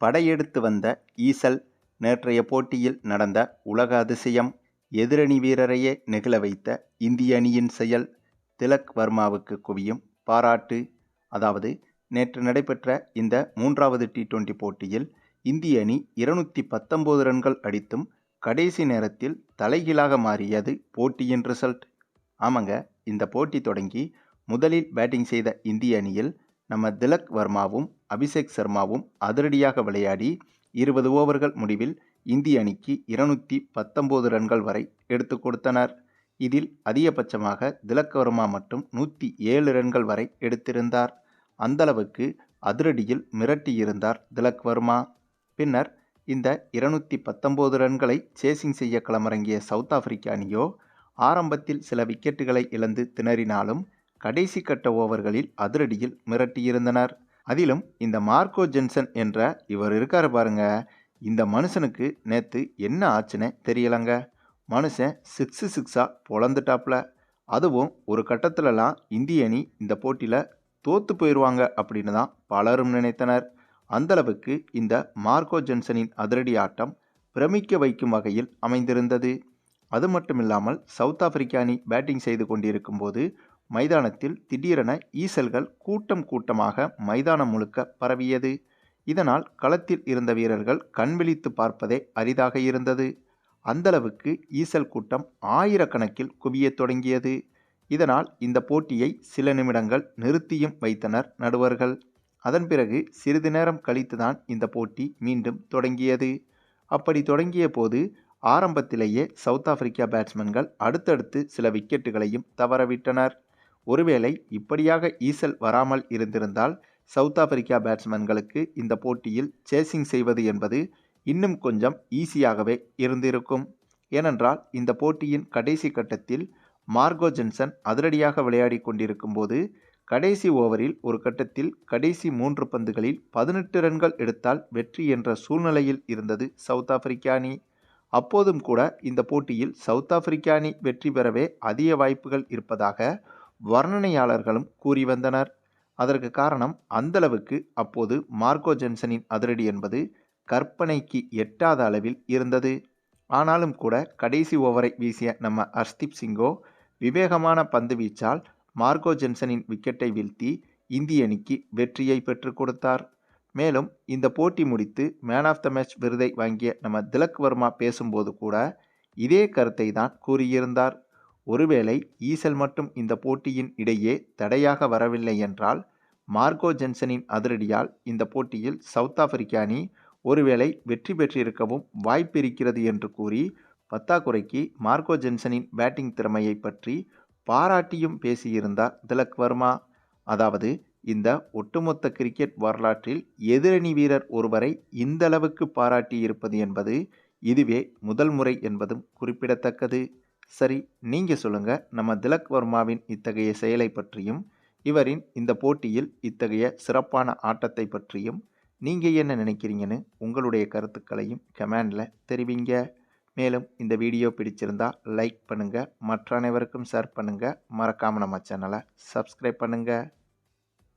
படையெடுத்து வந்த ஈசல் நேற்றைய போட்டியில் நடந்த உலக அதிசயம் எதிரணி வீரரையே நெகிழ வைத்த இந்திய அணியின் செயல் திலக் வர்மாவுக்கு குவியும் பாராட்டு. அதாவது நேற்று நடைபெற்ற இந்த மூன்றாவது டி டுவெண்டி போட்டியில் இந்திய அணி இருநூற்றி பத்தொம்போது ரன்கள் அடித்தும் கடைசி நேரத்தில் தலைகீழாக மாறியது போட்டியின் ரிசல்ட். ஆமாங்க இந்த போட்டி தொடங்கி முதலில் பேட்டிங் செய்த இந்திய அணியில் நம்ம திலக் வர்மாவும் அபிஷேக் சர்மாவும் அதிரடியாக விளையாடி இருபது ஓவர்கள் முடிவில் இந்திய அணிக்கு இருநூற்றி பத்தொம்போது ரன்கள் வரை எடுத்து கொடுத்தனர். இதில் அதிகபட்சமாக திலக் வர்மா மட்டும் நூற்றி ஏழு ரன்கள் வரை எடுத்திருந்தார். அந்தளவுக்கு அதிரடியில் மிரட்டியிருந்தார் திலக் வர்மா. பின்னர் இந்த இருநூற்றி பத்தொம்போது ரன்களை சேசிங் செய்ய களமிறங்கிய சவுத் ஆப்பிரிக்க அணியோ ஆரம்பத்தில் சில விக்கெட்டுகளை இழந்து திணறினாலும் கடைசி கட்ட ஓவர்களில் அதிரடியில் மிரட்டியிருந்தனர். அதிலும் இந்த மார்க்கோ ஜென்சன் என்ற இவர் இருக்காரு பாருங்க. இந்த மனுஷனுக்கு நேற்று என்ன ஆச்சுன்னே தெரியலங்க. மனுஷன் சிக்ஸு சிக்ஸாக பொழந்துட்டாப்ல. அதுவும் ஒரு கட்டத்திலலாம் இந்திய அணி இந்த போட்டியில் தோத்து போயிடுவாங்க அப்படின்னு தான் பலரும் நினைத்தனர். அந்தளவுக்கு இந்த மார்க்கோ ஜென்சனின் அதிரடி ஆட்டம் பிரமிக்க வைக்கும் வகையில் அமைந்திருந்தது. அது மட்டும் இல்லாமல் சவுத் ஆப்பிரிக்க அணி பேட்டிங் செய்து கொண்டிருக்கும் போது மைதானத்தில் திடீரென ஈசல்கள் கூட்டம் கூட்டமாக மைதானம் முழுக்க பரவியது. இதனால் களத்தில் இருந்த வீரர்கள் கண்விழித்து பார்ப்பதே அரிதாக இருந்தது. அந்தளவுக்கு ஈசல் கூட்டம் ஆயிரக்கணக்கில் குவியத் தொடங்கியது. இதனால் இந்த போட்டியை சில நிமிடங்கள் நிறுத்தியும் வைத்தனர் நடுவர்கள். அதன் பிறகு சிறிது நேரம் கழித்துதான் இந்த போட்டி மீண்டும் தொடங்கியது. அப்படி தொடங்கிய போது ஆரம்பத்திலேயே சவுத் ஆப்பிரிக்கா பேட்ஸ்மேன்கள் அடுத்தடுத்து சில விக்கெட்டுகளையும் தவறவிட்டனர். ஒருவேளை இப்படியாக ஈசல் வராமல் இருந்திருந்தால் சவுத் ஆப்பிரிக்கா பேட்ஸ்மேன்களுக்கு இந்த போட்டியில் சேசிங் செய்வது என்பது இன்னும் கொஞ்சம் ஈஸியாகவே இருந்திருக்கும். ஏனென்றால் இந்த போட்டியின் கடைசி கட்டத்தில் மார்கோ ஜென்சன் அதிரடியாக விளையாடி கொண்டிருக்கும் போது கடைசி ஓவரில் ஒரு கட்டத்தில் கடைசி மூன்று பந்துகளில் பதினெட்டு ரன்கள் எடுத்தால் வெற்றி என்ற சூழ்நிலையில் இருந்தது சவுத் ஆப்பிரிக்கா அணி. அப்போதும் கூட இந்த போட்டியில் சவுத் ஆப்பிரிக்கா அணி வெற்றி பெறவே அதிக வாய்ப்புகள் இருப்பதாக வர்ணனையாளர்களும் கூறி வந்தனர். அதற்கு காரணம் அந்தளவுக்கு அப்போது மார்கோ ஜென்சனின் அதிரடி என்பது கற்பனைக்கு எட்டாத அளவில் இருந்தது. ஆனாலும் கூட கடைசி ஓவரை வீசிய நம்ம அர்ஸ்தீப் சிங்கோ விவேகமான பந்து வீச்சால் மார்கோ ஜென்சனின் விக்கெட்டை வீழ்த்தி இந்திய அணிக்கு வெற்றியை பெற்றுக் கொடுத்தார். மேலும் இந்த போட்டி முடித்து மேன் ஆஃப் த மேட்ச் விருதை வாங்கிய நம்ம திலக் வர்மா பேசும்போது கூட இதே கருத்தை தான் கூறியிருந்தார். ஒருவேளை ஈசல் மட்டும் இந்த போட்டியின் இடையே தடையாக வரவில்லை என்றால் மார்கோ ஜென்சனின் அதிரடியால் இந்த போட்டியில் சவுத் ஆப்பிரிக்க அணி ஒருவேளை வெற்றி பெற்றிருக்கவும் வாய்ப்பு இருக்கிறது என்று கூறி பத்தாக்குறைக்கு மார்கோ ஜென்சனின் பேட்டிங் திறமையை பற்றி பாராட்டியும் பேசியிருந்தார் திலக் வர்மா. அதாவது இந்த ஒட்டுமொத்த கிரிக்கெட் வரலாற்றில் எதிரணி வீரர் ஒருவரை இந்தளவுக்கு பாராட்டியிருப்பது என்பது இதுவே முதல் முறை என்பதும் குறிப்பிடத்தக்கது. சரி நீங்கள் சொல்லுங்கள் நம்ம திலக் வர்மாவின் இத்தகைய செயலை பற்றியும் இவரின் இந்த போட்டியில் இத்தகைய சிறப்பான ஆட்டத்தை பற்றியும் நீங்கள் என்ன நினைக்கிறீங்கன்னு உங்களுடைய கருத்துக்களையும் கமெண்டில் தெரிவிங்க. மேலும் இந்த வீடியோ பிடிச்சிருந்தா லைக் பண்ணுங்கள் மற்ற அனைவருக்கும் ஷேர் பண்ணுங்கள் மறக்காமல் நம்ம சேனலை சப்ஸ்கிரைப் பண்ணுங்கள்